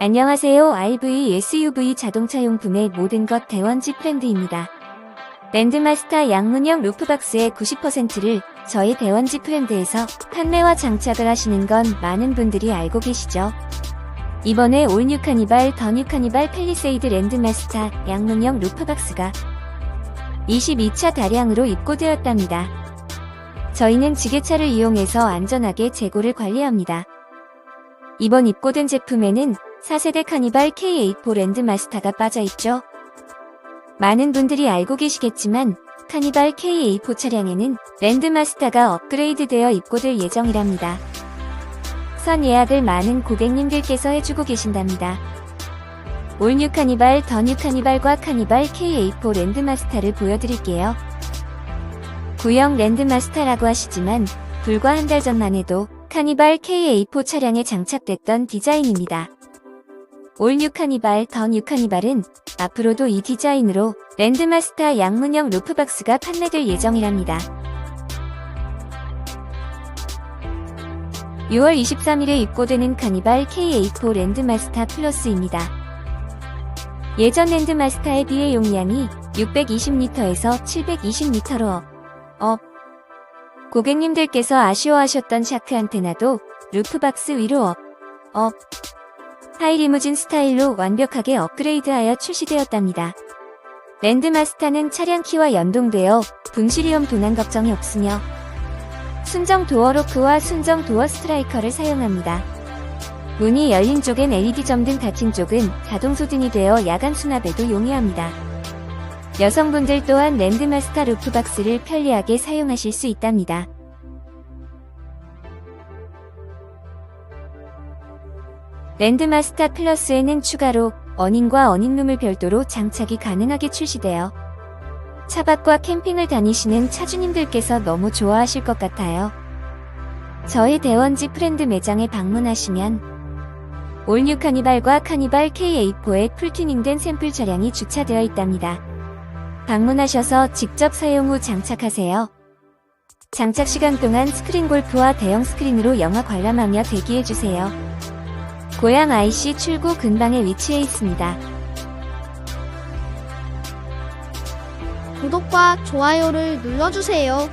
안녕하세요. RV SUV 자동차 용품의 모든 것 대원지 브랜드입니다. 랜드마스터 양문형 루프박스의 90%를 저희 대원지 브랜드에서 판매와 장착을 하시는 건 많은 분들이 알고 계시죠? 이번에 올뉴 카니발 더뉴 카니발 펠리세이드 랜드마스터 양문형 루프박스가 22차 다량으로 입고되었답니다. 저희는 지게차를 이용해서 안전하게 재고를 관리합니다. 이번 입고된 제품에는 4세대 카니발 K84 랜드마스터가 빠져있죠. 많은 분들이 알고 계시겠지만 카니발 K84 차량에는 랜드마스터가 업그레이드되어 입고될 예정이랍니다. 선 예약을 많은 고객님들께서 해주고 계신답니다. 올뉴 카니발, 더뉴 카니발과 카니발 K84 랜드마스터를 보여드릴게요. 구형 랜드마스터라고 하시지만 불과 한 달 전만 해도 카니발 K84 차량에 장착됐던 디자인입니다. 올 뉴 카니발, 더 뉴 카니발은 앞으로도 이 디자인으로 랜드마스터 양문형 루프박스가 판매될 예정이랍니다. 6월 23일에 입고되는 카니발 K84 랜드마스터 플러스입니다. 예전 랜드마스터에 비해 용량이 620리터에서 720리터로 업, 업. 고객님들께서 아쉬워하셨던 샤크 안테나도 루프박스 위로 업, 업. 하이리무진 스타일로 완벽하게 업그레이드하여 출시되었답니다. 랜드마스터는 차량 키와 연동되어 분실위험 도난 걱정이 없으며 순정 도어 로크와 순정 도어 스트라이커를 사용합니다. 문이 열린 쪽엔 LED 점등 닫힌 쪽은 자동 소등이 되어 야간 수납에도 용이합니다. 여성분들 또한 랜드마스터 루프박스를 편리하게 사용하실 수 있답니다. 랜드마스터 플러스에는 추가로 어닝과 어닝룸을 별도로 장착이 가능하게 출시되어 차박과 캠핑을 다니시는 차주님들께서 너무 좋아하실 것 같아요. 저희 대원지 프렌드 매장에 방문하시면 올뉴 카니발과 카니발 K84의 풀튜닝된 샘플 차량이 주차되어 있답니다. 방문하셔서 직접 사용 후 장착하세요. 장착 시간 동안 스크린 골프와 대형 스크린으로 영화 관람하며 대기해주세요. 고양 IC 출구 근방에 위치해 있습니다. 구독과 좋아요를 눌러주세요.